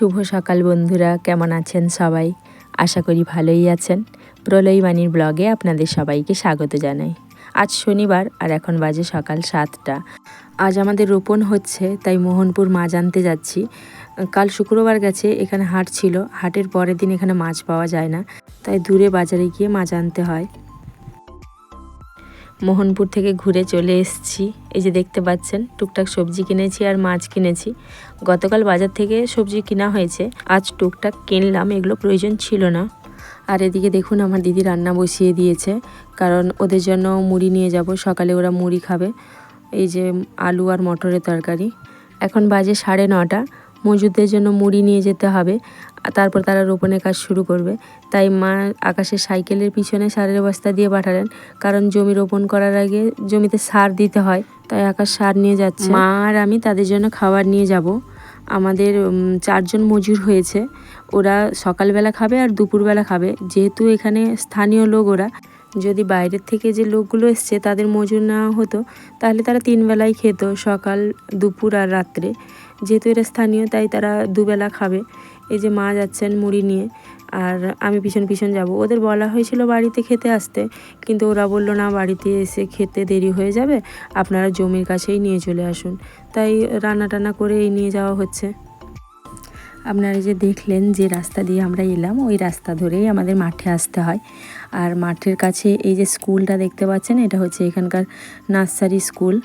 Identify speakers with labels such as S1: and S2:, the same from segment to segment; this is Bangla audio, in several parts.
S1: শুভ সকাল বন্ধুরা, কেমন আছেন সবাই? আশা করি ভালোই আছেন। প্রলয়বাণীর ব্লগে আপনাদের সবাইকে স্বাগত জানাই। আজ শনিবার আর এখন বাজে সকাল সাতটা। আজ আমাদের রোপণ হচ্ছে, তাই মোহনপুর মাছ আনতে যাচ্ছি। কাল শুক্রবার গেছে, এখানে হাট ছিল। হাটের পরের দিন এখানে মাছ পাওয়া যায় না, তাই দূরে বাজারে গিয়ে মাছ আনতে হয়। মোহনপুর থেকে ঘুরে চলে এসেছি। এই যে দেখতে পাচ্ছেন, টুকটাক সবজি কিনেছি আর মাছ কিনেছি। গতকাল বাজার থেকে সবজি কিনা হয়েছে, আজ টুকটাক কিনলাম, এগুলো প্রয়োজন ছিল না। আর এদিকে দেখুন, আমার দিদি রান্না বসিয়ে দিয়েছে, কারণ ওদের জন্য মুড়ি নিয়ে যাব, সকালে ওরা মুড়ি খাবে। এই যে আলু আর মটরের তরকারি। এখন বাজে সাড়ে নটা মজুরদের জন্য মুড়ি নিয়ে যেতে হবে। তারপর তারা রোপণের কাজ শুরু করবে। তাই মা আকাশের সাইকেলের পিছনে সারের বস্তা দিয়ে পাঠালেন। কারণ জমি রোপণ করার আগে জমিতে সার দিতে হয়, তাই আকাশ সার নিয়ে যাচ্ছে। মা আর আমি তাদের জন্য খাবার নিয়ে যাব। আমাদের চারজন মজুর হয়েছে। ওরা সকালবেলা খাবে আর দুপুরবেলা খাবে। যেহেতু এখানে স্থানীয় লোক ওরা। যদি বাইরের থেকে যে লোকগুলো এসছে তাদের মজুর নেওয়া হতো, তাহলে তারা তিন বেলাই খেত সকাল, দুপুর আর রাত্রে। যেহেতু এরা স্থানীয়, তাই তারা দুবেলা খাবে। এই যে মা যাচ্ছেন মুড়ি নিয়ে, আর আমি পিছন পিছন যাব। ওদের বলা হয়েছিল বাড়িতে খেতে আসতে, কিন্তু ওরা বলল, না, বাড়িতে এসে খেতে দেরি হয়ে যাবে, আপনারা জমির কাছেই নিয়ে চলে আসুন। তাই রান্না টান্না করে এই নিয়ে যাওয়া হচ্ছে। আপনারা যে দেখলেন যে রাস্তা দিয়ে আমরা এলাম, ওই রাস্তা ধরেই আমাদের মাঠে আসতে হয়। আর মাঠের কাছে এই যে স্কুলটা দেখতে পাচ্ছেন, এটা হচ্ছে এখানকার নার্সারি স্কুল।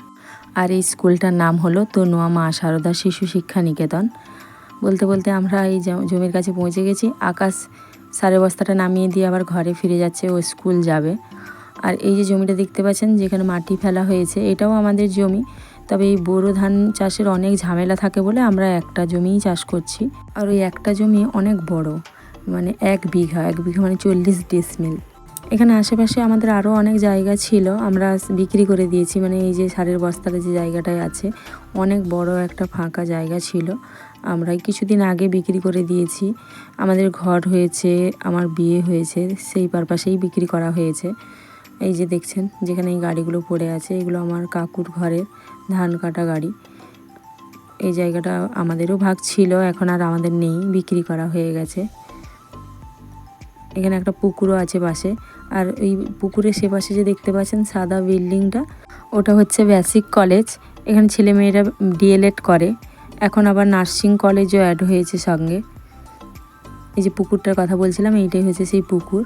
S1: আর এই স্কুলটার নাম হলো তনুয়া মা সারদা শিশু শিক্ষা নিকেতন। বলতে বলতে আমরা এই জমির কাছে পৌঁছে গেছি। আকাশ সারে বস্তাটা নামিয়ে দিয়ে আবার ঘরে ফিরে যাচ্ছে ও স্কুল যাবে। আর এই যে জমিটা দেখতে পাচ্ছেন, যেখানে মাটি ফেলা হয়েছে, এটাও আমাদের জমি। তবে এই বোরো ধান চাষের অনেক ঝামেলা থাকে বলে আমরা একটা জমিই চাষ করছি। আর ওই একটা জমি অনেক বড় মানে এক বিঘা এক বিঘা মানে চল্লিশ ডিসমিল। এখানে আশেপাশে আমাদের আরও অনেক জায়গা ছিল, আমরা বিক্রি করে দিয়েছি মানে এই যে সারের বস্তার যে জায়গাটায় আছে, অনেক বড় একটা ফাঁকা জায়গা ছিল। আমরা কিছুদিন আগে বিক্রি করে দিয়েছি। আমাদের ঘর হয়েছে, আমার বিয়ে হয়েছে, সেই পারপাসেই বিক্রি করা হয়েছে। এই যে দেখছেন, যেখানে এই গাড়িগুলো পড়ে আছে, এগুলো আমার কাকুর ঘরের ধান কাটা গাড়ি। এই জায়গাটা আমাদেরও ভাগ ছিল, এখন আর আমাদের নেই, বিক্রি করা হয়ে গেছে। এখানে একটা পুকুরও আছে পাশে আর এই পুকুরের সে পাশে যে দেখতে পাচ্ছেন সাদা বিল্ডিংটা, ওটা হচ্ছে বেসিক কলেজ। এখানে ছেলেমেয়েরা ডিএলএড করে। এখন আবার নার্সিং কলেজও অ্যাড হয়েছে সঙ্গে। এই যে পুকুরটার কথা বলছিলাম, এইটাই হচ্ছে সেই পুকুর।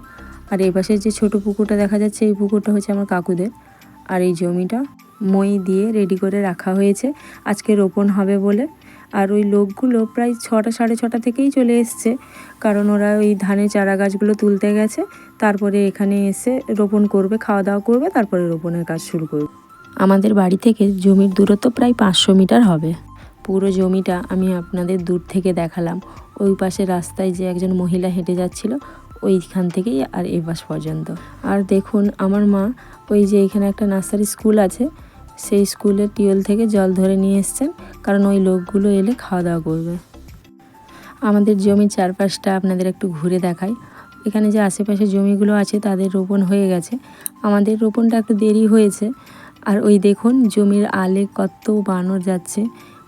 S1: আর এই পাশে যে ছোট পুকুরটা দেখা যাচ্ছে, এই পুকুরটা হচ্ছে আমার কাকুদের। আর এই জমিটা মই দিয়ে রেডি করে রাখা হয়েছে। আজকে রোপণ হবে বলে। আর ওই লোকগুলো প্রায় ছটা, সাড়ে ছটা থেকেই চলে এসছে। কারণ ওরা ওই ধানের চারা গাছগুলো তুলতে গেছে। তারপরে এখানে এসে রোপণ করবে খাওয়া দাওয়া করবে, তারপরে রোপণের কাজ শুরু করবে। আমাদের বাড়ি থেকে জমির দূরত্ব প্রায় পাঁচশো মিটার হবে। পুরো জমিটা আমি আপনাদের দূর থেকে দেখালাম। ওই পাশে রাস্তায় যে একজন মহিলা হেঁটে যাচ্ছিল, ওইখান থেকেই আর এই পাশ পর্যন্ত। আর দেখুন, আমার মা ওই যে এখানে একটা নার্সারি স্কুল আছে সেই স্কুলের টিউল থেকে জল ধরে নিয়ে এসছেন, কারণ ওই লোকগুলো এলে খাওয়া দাওয়া করবে। আমাদের জমির চারপাশটা আপনাদের একটু ঘুরে দেখাই। এখানে যে আশেপাশে জমিগুলো আছে, তাদের রোপণ হয়ে গেছে। আমাদের রোপণটা একটু দেরি হয়েছে। আর ওই দেখুন, জমির আলে কত বানর যাচ্ছে।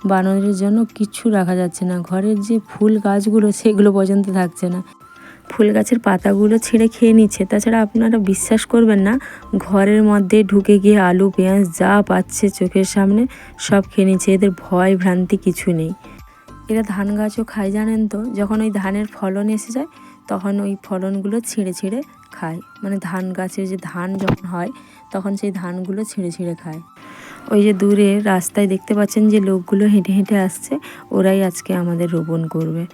S1: বানরের জন্য কিচ্ছু রাখা যাচ্ছে না। ঘরের যে ফুল গাছগুলো, সেগুলো পর্যন্ত থাকছে না। ফুল গাছের পাতাগুলো ছিঁড়ে খেয়ে নিচ্ছে। তাছাড়া আপনারা বিশ্বাস করবেন না, ঘরের মধ্যে ঢুকে গিয়ে আলু, পেঁয়াজ যা পাচ্ছে চোখের সামনে সব খেয়ে নিচ্ছে। এদের ভয়, ভ্রান্তি কিছু নেই। এরা ধান গাছও খায়, জানেন তো? যখন ওই ধানের ফলন এসে যায়, তখন ওই ফলনগুলো ছিঁড়ে ছিঁড়ে খায়। মানে ধান গাছের যে ধান যখন হয়, তখন সেই ধানগুলো ছিঁড়ে ছিঁড়ে খায়। ওই যে দূরে রাস্তায় দেখতে পাচ্ছেন যে লোকগুলো হেঁটে হেঁটে আসছে, ওরাই আজকে আমাদের রোপণ করবে।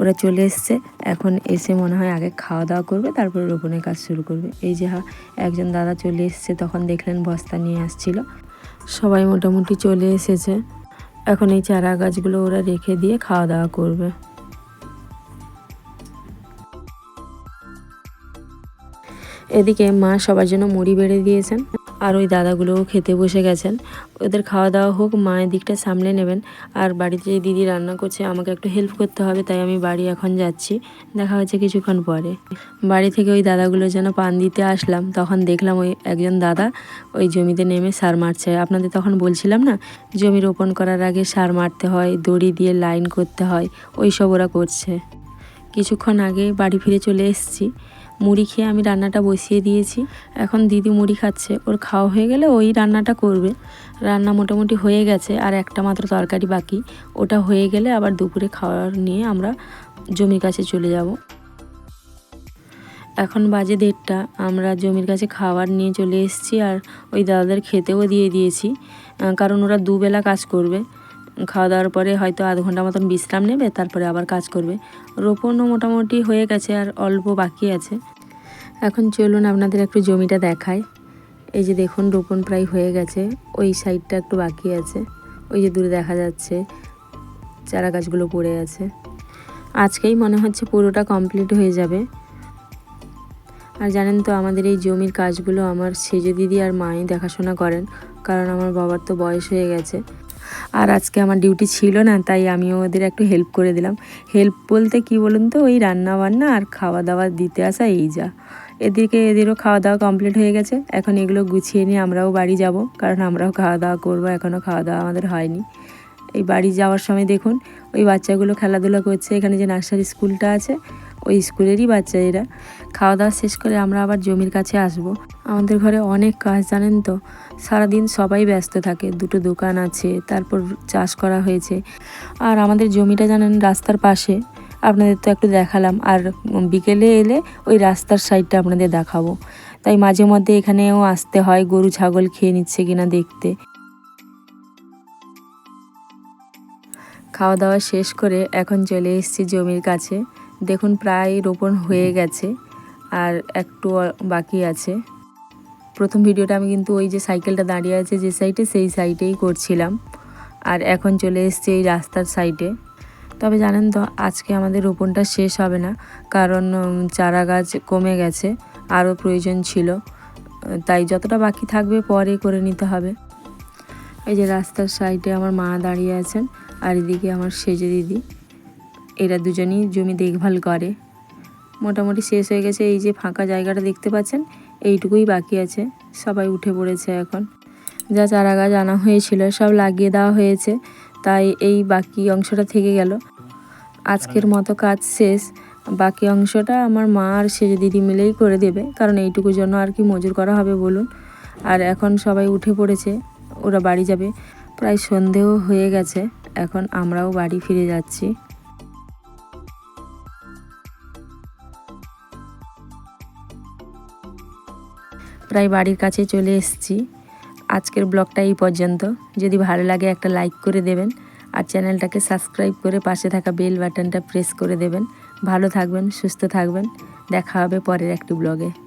S1: ওরা চলে এসছে। এখন এসে মনে হয় আগে খাওয়া দাওয়া করবে, তারপরে রোপণের কাজ শুরু করবে। এই যে একজন দাদা চলে এসছে, তখন দেখলেন বস্তা নিয়ে আসছিল। সবাই মোটামুটি চলে এসেছে। এখন এই চারা গাছগুলো ওরা রেখে দিয়ে খাওয়া দাওয়া করবে। এদিকে মা সবার জন্য মুড়ি বেড়ে দিয়েছেন। আর ওই দাদাগুলোও খেতে বসে গেছেন। ওদের খাওয়া দাওয়া হোক মায়ের দিকটা সামলে নেবেন। আর বাড়িতে যে দিদি রান্না করছে, আমাকে একটু হেল্প করতে হবে, তাই আমি বাড়ি এখন যাচ্ছি। দেখা হচ্ছে কিছুক্ষণ পরে। বাড়ি থেকে ওই দাদাগুলো যেন পান দিতে আসলাম, তখন দেখলাম ওই একজন দাদা ওই জমিতে নেমে সার মারছে। আপনাদের তখন বলছিলাম না, জমি রোপণ করার আগে সার মারতে হয়, দড়ি দিয়ে লাইন করতে হয় ওই সব ওরা করছে। কিছুক্ষণ আগে বাড়ি ফিরে চলে এসেছি। মুড়ি খেয়ে আমি রান্নাটা বসিয়ে দিয়েছি। এখন দিদি মুড়ি খাচ্ছে। ওর খাওয়া হয়ে গেলে ওই রান্নাটা করবে। রান্না মোটামুটি হয়ে গেছে, আর একটা মাত্র তরকারি বাকি। ওটা হয়ে গেলে আবার দুপুরে খাওয়ার নিয়ে আমরা জমির কাছে চলে যাব। এখন বাজে দেড়টা। আমরা জমির কাছে খাবার নিয়ে চলে এসেছি, আর ওই দাদাদের খেতেও দিয়ে দিয়েছি। কারণ ওরা দুবেলা কাজ করবে। খাওয়া দাওয়ার পরে হয়তো আধ ঘণ্টা মতন বিশ্রাম নেবে, তারপরে আবার কাজ করবে। রোপণও মোটামুটি হয়ে গেছে, আর অল্প বাকি আছে। এখন চলুন আপনাদের একটু জমিটা দেখায় এই যে দেখুন, রোপণ প্রায় হয়ে গেছে। ওই সাইডটা একটু বাকি আছে। ওই যে দূরে দেখা যাচ্ছে, চারা গাছগুলো পড়ে আছে। আজকেই মনে হচ্ছে পুরোটা কমপ্লিট হয়ে যাবে। আর জানেন তো, আমাদের এই জমির কাজগুলো আমার সেজে দিদি আর মাই দেখাশোনা করেন। কারণ আমার বাবার তো বয়স হয়ে গেছে। আর আজকে আমার ডিউটি ছিল না, তাই আমিও ওদের একটু হেল্প করে দিলাম। হেল্প বলতে কি বলুন তো, ওই রান্না বান্না আর খাওয়া দাওয়া দিতে আসা, এই যা। এদিকে এদেরও খাওয়া দাওয়া কমপ্লিট হয়ে গেছে। এখন এগুলো গুছিয়ে নিয়ে আমরাও বাড়ি যাব, কারণ আমরাও খাওয়া দাওয়া করব এখনও খাওয়া দাওয়া আমাদের হয়নি। এই বাড়ি যাওয়ার সময় দেখুন, ওই বাচ্চাগুলো খেলাধুলা করছে, এখানে যে নার্সারি স্কুলটা আছে, ওই স্কুলেরই বাচ্চা এরা খাওয়া দাওয়া শেষ করে আমরা আবার জমির কাছে আসব। আমাদের ঘরে অনেক কাজ, জানেন তো? সারাদিন সবাই ব্যস্ত থাকে, দুটো দোকান আছে, তারপর চাষ করা হয়েছে। আর আমাদের জমিটা জানেন রাস্তার পাশে, আপনাদের তো একটু দেখালাম। আর বিকেলে এলে ওই রাস্তার সাইডটা আপনাদের দেখাবো। তাই মাঝে মধ্যে এখানেও আসতে হয়, গরু, ছাগল খেয়ে নিচ্ছে কিনা দেখতে। খাওয়া দাওয়া শেষ করে এখন চলে এসেছি জমির কাছে। দেখুন প্রায় রোপণ হয়ে গেছে, আর একটু বাকি আছে। প্রথম ভিডিওটা আমি কিন্তু ওই যে সাইকেলটা দাঁড়িয়ে আছে যে সাইডে সেই সাইডেই করছিলাম। আর এখন চলে এসেছি এই রাস্তার সাইডে তবে জানেন তো, আজকে আমাদের রোপণটা শেষ হবে না, কারণ চারা গাছ কমে গেছে, আরও প্রয়োজন ছিল। তাই যতটা বাকি থাকবে পরে করে নিতে হবে। এই যে রাস্তার সাইডে আমার মা দাঁড়িয়ে আছেন, আর এদিকে আমার সেজে দিদি। এরা দুজনই জমি দেখভাল করে। মোটামুটি শেষ হয়ে গেছে, এই যে ফাঁকা জায়গাটা দেখতে পাচ্ছেন এইটুকুই বাকি আছে। সবাই উঠে পড়েছে এখন। যা চারা গাছ আনা হয়েছিল, সব লাগিয়ে দেওয়া হয়েছে। তাই এই বাকি অংশটা থেকে গেল। আজকের মতো কাজ শেষ। বাকি অংশটা আমার মা আর সেজে দিদি মিলেই করে দেবে। কারণ এইটুকুর জন্য আর কি মজুর করা হবে বলুন। আর এখন সবাই উঠে পড়েছে। ওরা বাড়ি যাবে। প্রায় সন্ধেও হয়ে গেছে। এখন আমরাও বাড়ি ফিরে যাচ্ছি। প্রায় বাড়ির কাছে চলে এসেছি। আজকের ব্লগটা এই পর্যন্ত। যদি ভালো লাগে একটা লাইক করে দেবেন আর চ্যানেলটাকে সাবস্ক্রাইব করে পাশে থাকা বেল বাটনটা প্রেস করে দেবেন। ভালো থাকবেন, সুস্থ থাকবেন। দেখা হবে পরের একটি ব্লগে।